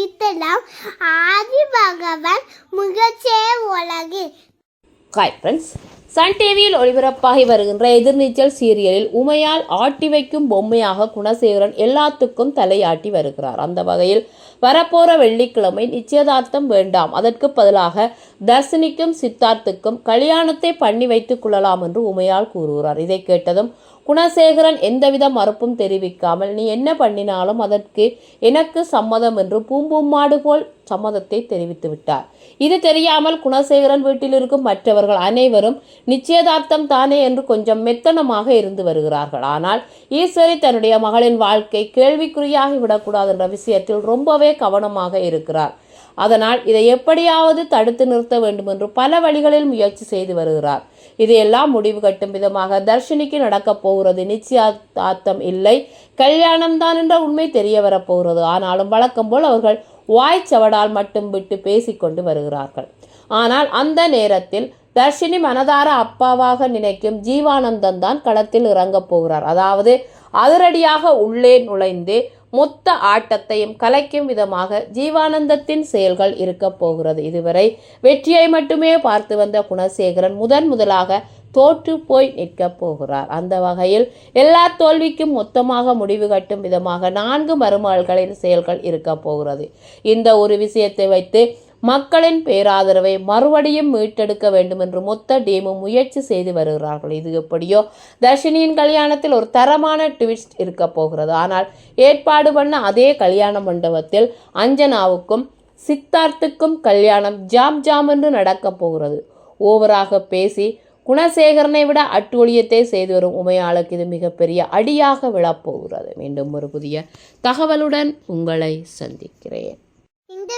அளித்தலாம் ஆதி பகவான் முகச்சே உலகு hi friends Sun டிவியில் ஒளிபரப்பாகி வருகின்ற எதிர்நீச்சல் சீரியலில் உமையால் ஆட்டி வைக்கும் பொம்மையாக குணசேகரன் எல்லாத்துக்கும் தலையாட்டி வருகிறார். அந்த வகையில் வரப்போகிற வெள்ளிக்கிழமை நிச்சயதார்த்தம் வேண்டாம். அதற்கு பதிலாக தர்சினிக்கும் சித்தார்த்துக்கும் கல்யாணத்தை பண்ணி வைத்துக் கொள்ளலாம் என்று உமையால் கூறுகிறார். இதை கேட்டதும் குணசேகரன் எந்தவித மறுப்பும் தெரிவிக்காமல் நீ என்ன பண்ணினாலும் அதற்கு எனக்கு சம்மதம் என்று பூம்பூமாடு போல் சம்மதத்தை தெரிவித்து விட்டார். இது தெரியாமல் குணசேகரன் வீட்டில் இருக்கும் மற்றவர்கள் அனைவரும் நிச்சயதார்த்தம் தானே என்று கொஞ்சம் மெத்தனமாக இருந்து வருகிறார்கள். ஆனால் ஈஸ்வரி தன்னுடைய மகளின் வாழ்க்கை கேள்விக்குறியாகி விடக்கூடாது என்ற விஷயத்தில் ரொம்பவே கவனமாக இருக்கிறார். அதனால் இதை எப்படியாவது தடுத்து நிறுத்த வேண்டும் என்று பல வழிகளில் முயற்சி செய்து வருகிறார். இதையெல்லாம் முடிவு கட்டும் விதமாக தர்ஷினிக்கு நடக்கப் போகிறது நிச்சயதார்த்தம் இல்லை. கல்யாணம்தான் என்ற உண்மை தெரிய வரப்போகிறது ஆனாலும் வழக்கம் போல் அவர்கள் வாய்ச்சவடால் மட்டும் விட்டு பேசிக்கொண்டு வருகிறார்கள். ஆனால் அந்த நேரத்தில் தர்ஷினி மனதார அப்பாவாக நினைக்கும் ஜீவானந்தன் தான் களத்தில் இறங்கப் போகிறார். அதாவது அதிரடியாக உள்ளே நுழைந்து மொத்த ஆட்டத்தையும் கலைக்கும் விதமாக ஜீவானந்தத்தின் செயல்கள் இருக்கப் போகிறது. இதுவரை வெற்றியை மட்டுமே பார்த்து வந்த குணசேகரன் முதன் முதலாக தோற்று போய் நிற்கப் போகிறார். அந்த வகையில் எல்லா தோல்விக்கும் மொத்தமாக முடிவு கட்டும் விதமாக நான்கு மருமகள்களின் செயல்கள் இருக்கப் போகிறது. இந்த ஒரு விஷயத்தை வைத்து மக்களின் பேராதரவை மறுபடியும் மீட்டெடுக்க வேண்டும் என்று மொத்த டீமும் முயற்சி செய்து வருகிறார்கள். இது எப்படியோ? தர்ஷினியின் கல்யாணத்தில் ஒரு தரமான ட்விஸ்ட் இருக்க போகிறது. ஆனால் ஏற்பாடு பண்ண அதே கல்யாண மண்டபத்தில் அஞ்சனாவுக்கும் சித்தார்த்துக்கும் கல்யாணம் ஜாம் ஜாம் என்று நடக்கப் போகிறது. ஓவராக பேசி குணசேகரனை விட அட்டூழியத்தை செய்து வரும் உமையாளுக்கு இது மிகப்பெரிய அடியாக விழப்போகிறது மீண்டும் ஒரு புதிய தகவலுடன் உங்களை சந்திக்கிறேன்.